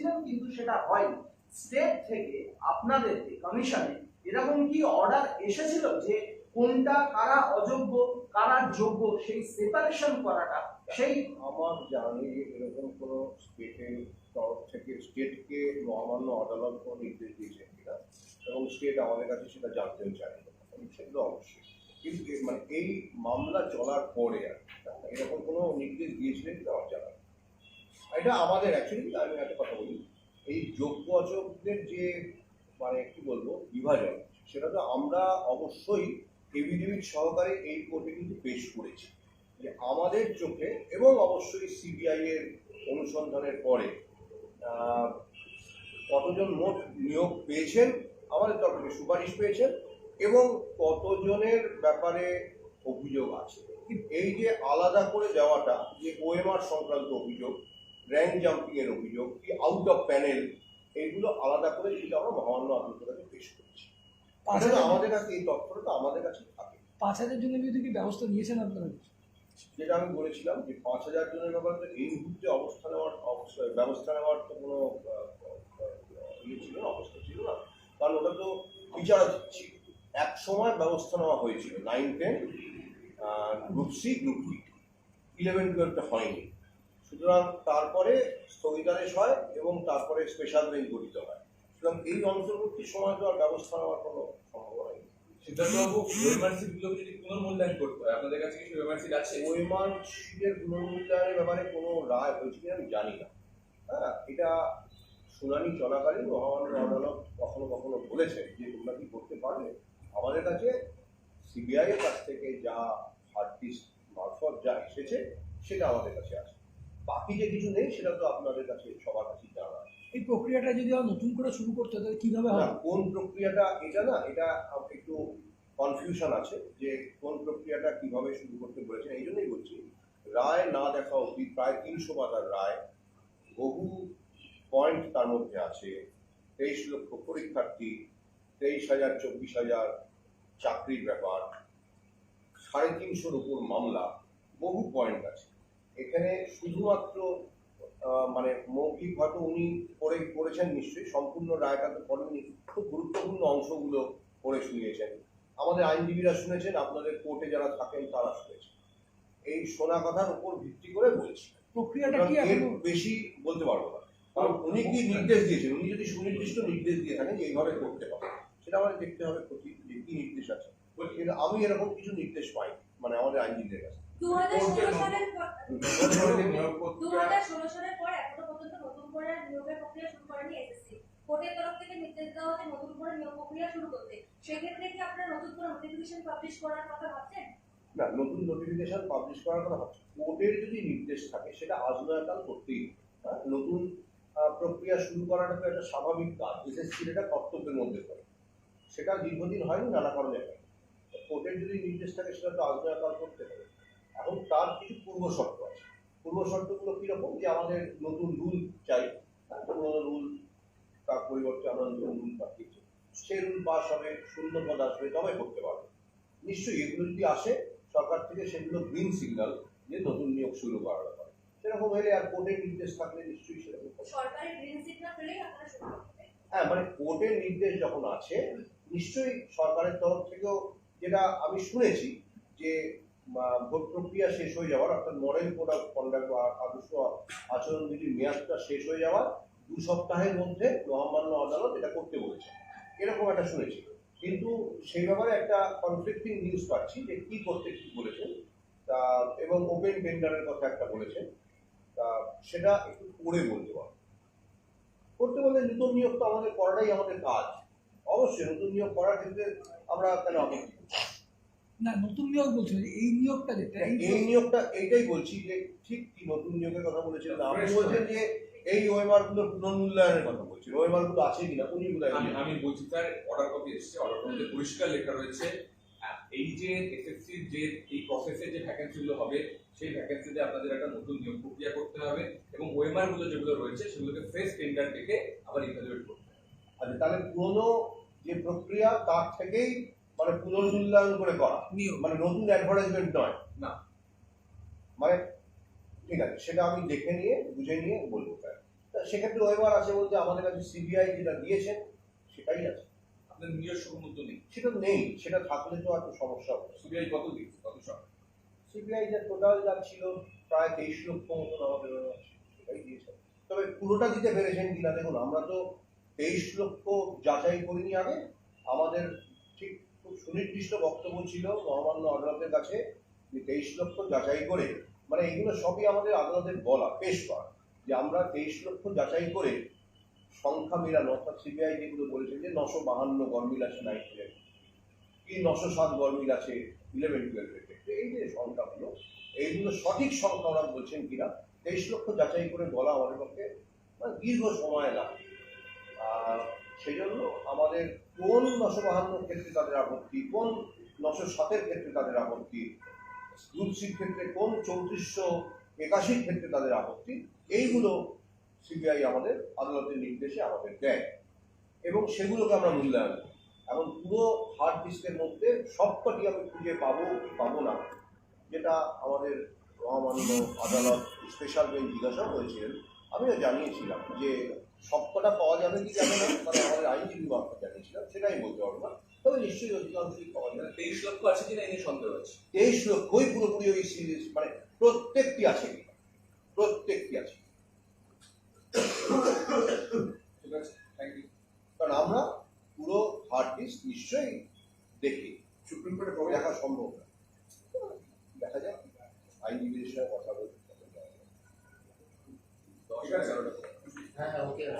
ছিলাম কিন্তু সেটা হয়নি স্টেট থেকে আপনাদেরকে কমিশনে এরকম কি অর্ডার এসেছিল যে কোনটা কারা অযোগ্য, কারা যোগ্য, সেই সেপারেশন করাটা? সেই আমার জানি এরকম কোনো স্টেটের তরফ থেকে স্টেটকে মহামান্য আদালত কোনো নির্দেশ দিয়েছেন কিনা, এবং স্টেট আমাদের কাছে সেটা জানতেও চায় সেগুলো অবশ্যই কিন্তু মানে এই মামলা চলার পরে আর এরকম কোনো নির্দেশ দিয়েছিলেন কিনা আমার জানা। এটা আমাদের অ্যাকচুয়ালি আমি একটা কথা বলি। এই যোগ্য অযোগ্যের যে মানে কি বলব, বিভাজন, সেটা তো আমরা অবশ্যই এভিডেভিট সহকারে এই কোর্টে কিন্তু পেশ করেছি। যে আমাদের চোখে এবং অবশ্যই সিবিআই এর অনুসন্ধানের পরে কতজন মোট নিয়োগ পেয়েছেন, আমাদের তরফ থেকে সুপারিশ পেয়েছেন এবং কতজনের ব্যাপারে অভিযোগ আছে। এই যে আলাদা করে দেওয়াটা, যে ওএমআর সংক্রান্ত অভিযোগ র্যাঙ্ক জাম্পিং এর অভিযোগ কি আউট অফ প্যানেল এইগুলো আলাদা করে কিন্তু আমরা মহামান্য আদালতের কাছে পেশ করছি। আমাদের কাছে এই তথ্যটা তো আমাদের কাছে থাকে। পাঁচ হাজার জনের বিরুদ্ধে কি ব্যবস্থা নিয়েছেন আপনারা? যেটা আমি বলেছিলাম যে পাঁচ হাজার জনের ব্যাপারে তো এই মুহূর্তে অবস্থা নেওয়ার অবশ্যই ব্যবস্থা নেওয়ার তো কোনো ইয়ে ছিল না অবস্থা ছিল না। কারণ ওটা তো ছিল। এক সময় ব্যবস্থা নেওয়া হয়েছিল। Nine ten group C group D eleven টুয়েলভটা হয়নি। সুতরাং তারপরে স্থগিতাদেশ হয় এবং তারপরে স্পেশাল বেঞ্চ গঠিত হয়। সুতরাং এই অন্তর্বর্তী সময় তো আর ব্যবস্থা নেওয়ার কোনো সম্ভাবনা নেই। সিদ্ধার্থবাবু যদি পুনর্মূল্যায়ন করতে হয় আপনাদের কাছে কি ওয়েমার আছে? পুনর্মূল্যায়নের ব্যাপারে কোনো রায় হয়েছে কিনা আমি জানি না। হ্যাঁ এটা শুনানি চলাকালীন মহামান্য আদালত কখনো কখনো বলেছে যে তোমরা কি করতে পারবে আমাদের কাছে সিবিআই এর কাছ থেকে যা হার্ড ডিস্ক মারফত যা এসেছে সেটা আমাদের কাছে আছে বাকি যে কিছু নেই সেটা তো আপনাদের কাছে সবার কাছে জানা। এই প্রক্রিয়াটা যদি আবার নতুন করে শুরু করতে হয় তাহলে কীভাবে হবে কোন প্রক্রিয়াটা এটা না এটা একটু কনফিউশন আছে যে কোন প্রক্রিয়াটা কীভাবে শুরু করতে বলেছেন এই জন্যই বলছি। রায় না দেখা অবধি প্রায় তিনশো পাতার রায় বহু পয়েন্ট তার মধ্যে আছে। তেইশ লক্ষ পরীক্ষার্থী তেইশ হাজার চব্বিশ হাজার চাকরির ব্যাপার সাড়ে তিনশোর উপর মামলা বহু পয়েন্ট আছে। এখানে শুধুমাত্র আহ, মানে মৌখিক হয়তো উনি পড়ে পড়েছেন নিশ্চয়ই সম্পূর্ণ রায়টা তো পড়েননি খুব গুরুত্বপূর্ণ অংশগুলো পড়ে শুনিয়েছেন। আমাদের আইনজীবীরা শুনেছেন আপনাদের কোর্টে যারা থাকেন তারা শুনেছেন। এই শোনা কথার উপর ভিত্তি করে বলছি। প্রক্রিয়াটা কি বেশি বলতে পারব না। কারণ উনি কি নির্দেশ দিয়েছেন? উনি যদি সুনির্দিষ্ট নির্দেশ দিয়ে থাকেন যে এইভাবে করতে হবে সেটা আমাদের দেখতে হবে যে কি নির্দেশ আছে। আমি এরকম কিছু নির্দেশ পাই মানে আমাদের আইনজীবীদের কাছে। সালের পর নিয়োগ দু প্রক্রিয়া হাজার ষোলো সালের পর এখনও পর্যন্ত নতুন করে নিয়োগের প্রক্রিয়া শুরু করেনি এসএসসি কোর্টের তরফ থেকে নির্দেশ দেওয়া হচ্ছে নতুন করে নিয়োগ প্রক্রিয়া শুরু করতে। সেক্ষেত্রে কি আপনারা নতুন করে নোটিফিকেশন পাবলিশ করার কথা ভাবছেন? না নতুন নোটিফিকেশন পাবলিশ করার কথা ভাবছি। কোর্টের যদি নির্দেশ থাকে সেটা আজনয়কাল করতেই হবে। হ্যাঁ, নতুন প্রক্রিয়া শুরু করাটা তো একটা স্বাভাবিক কাজ। এসএসসির এটা কর্তব্যের মধ্যে পড়ে। সেটা দীর্ঘদিন হয়নি নানা কারণে হয়। কোর্টের যদি নির্দেশ থাকে সেটা তো আজনয়কাল করতে হবে। এখন তার কিছু পূর্ব শর্ত আছে। পূর্ব শর্তগুলো কীরকম? যে আমাদের নতুন রুল চাই পুরোনো রুল তার পরিবর্তে আমরা নতুন রুল পাঠিয়েছি। সেই রুল পাস হবে শূন্য পদ আসবে তবে করতে পারবে। নিশ্চয়ই এগুলো যদি আসে সরকার থেকে সেগুলো গ্রিন সিগন্যাল যে নতুন নিয়োগ শুরু করার ব্যাপারে। সেরকম হলে আর কোর্টের নির্দেশ থাকলে নিশ্চয়ই সেরকম। গ্রিন সিগন্যাল করতে হ্যাঁ মানে কোর্টের নির্দেশ যখন আছে নিশ্চয়ই সরকারের তরফ থেকেও যেটা আমি শুনেছি যে ভোট প্রক্রিয়া শেষ হয়ে যাওয়ার, অর্থাৎ মডেল কোড অফ কন্ডাক্ট আদর্শ আচরণবিধির মেয়াদটা শেষ হয়ে যাওয়ার দু সপ্তাহের মধ্যে মহামান্য আদালত এটা করতে বলেছে এরকম একটা শুনেছি। কিন্তু সেই ব্যাপারে একটা কনফ্লিক্টিং নিউজ পাচ্ছি যে কি করতে কি বলেছেন। তা, এবং ওপেন টেন্ডারের কথা একটা বলেছেন। তা, সেটা একটু পড়ে বলতে পারব। করতে বলতে নতুন নিয়োগ তো আমাদের করাটাই আমাদের কাজ। অবশ্যই নতুন নিয়োগ করার ক্ষেত্রে আমরা কেন করছি? না নতুন নিয়োগ বলছেন এই নিয়োগটা যেটা এই নিয়োগটা এইটাই বলছি যে ঠিক কি নতুন নিয়োগের কথা বলেছিলেন আপনি বলছেন যে এই ওএমআরগুলোর পুনর্মূল্যায়নের কথা বলছেন ওএমআরগুলো আছে কিনা উনি বোধহয় আমি আমি বলছি স্যার অর্ডার কপি এসেছে অর্ডার কপিতে পরিষ্কার লেখা রয়েছে এই যে এসএসসি যে এই প্রসেসে যে ভ্যাকেন্সি গুলো হবে সেই ভ্যাকেন্সিতে আপনাদের একটা নতুন নিয়োগ প্রক্রিয়া করতে হবে এবং ওএমআরগুলো যেগুলো রয়েছে সেগুলোকে ফ্রেশ টেন্ডার থেকে আবার ইভ্যালুয়েট করতে হবে। আচ্ছা তাহলে পুরনো যে প্রক্রিয়া তার থেকেই মানে পুনর্মূল্যায়ন করে করা। মানে নতুন অ্যাডভার্টাইজমেন্ট নয়। না। মানে ঠিক আছে সেটা আমি দেখে নিয়ে বুঝে নিয়ে বলব। সেক্ষেত্রে ওয়েবার আছে বলতে আমাদের কাছে সিবিআই যেটা দিয়েছেন সেটাই আছে। আপনার নিজস্ব মূল্য নেই? সেটা নেই সেটা থাকলে তো একটা সমস্যা হবে সিবিআই কত দিচ্ছে কত সব? সিবিআই যা টোটাল যা ছিল প্রায় তেইশ লক্ষ মতন আমাদের সেটাই দিয়েছে। তবে পুরোটা দিতে পেরেছেন কিনা দেখুন আমরা তো তেইশ লক্ষ যাচাই করিনি আগে। আমাদের ঠিক খুব সুনির্দিষ্ট বক্তব্য ছিল মহামান্য আদালতের কাছে যে তেইশ লক্ষ যাচাই করে মানে এগুলো সবই আমাদের আদালতের বলা পেশ করা। যে আমরা তেইশ লক্ষ যাচাই করে সংখ্যা মেলানো, অর্থাৎ সিবিআই যেগুলো বলেছে যে নশো বাহান্ন গরমিল আছে নাইট্রেট কি নশো সাত গরমিল আছে ইলেভেন টুয়েলভের ক্ষেত্রে, এই যে সংখ্যাগুলো, এইগুলো সঠিক সংখ্যা ওরা বলছেন কিনা, তেইশ লক্ষ যাচাই করে বলা আমাদের পক্ষে মানে দীর্ঘ সময় লাগে আর সেই জন্য আমাদের কোন নশো বাহান্নর ক্ষেত্রে তাদের আপত্তি, কোন নশো সাতের ক্ষেত্রে তাদের আপত্তি গ্রুপ ক্ষেত্রে কোন চৌত্রিশশো একাশির ক্ষেত্রে তাদের আপত্তি, এইগুলো সিবিআই আমাদের আদালতের নির্দেশে আমাদের দেয়। এবং সেগুলোকে আমরা মূল্যায়ন এখন পুরো হার্ড ডিস্কের মধ্যে সবকটি আমি খুঁজে পাবো কি পাবো না, যেটা আমাদের মহামান্য আদালত স্পেশাল বেঞ্চ জিজ্ঞাসা করেছিলেন, আমিও জানিয়েছিলাম যে সবকটা পাওয়া যাবে কি যাবে না? মানে আমাদের আইনজীবী মারফত জানিয়েছিলাম সেটাই বলতে পারব না। তবে নিশ্চয়ই অধিকাংশই পাওয়া যাবে তেইশ লক্ষ আছে কিনা এই সন্দেহ আছে তেইশ লক্ষই পুরোপুরি ওই সিরিজ মানে প্রত্যেকটি আছে। কিনা প্রত্যেকটি আছে। ঠিক আছে থ্যাংক ইউ কারণ আমরা পুরো হার্ড ডিস্ক নিশ্চয়ই দেখি। সুপ্রিম কোর্টে কবে? দেখা সম্ভব না। দেখা যাক। আইনজীবীদের সঙ্গে কথা বলতে ঠিক আছে 刚才我给他。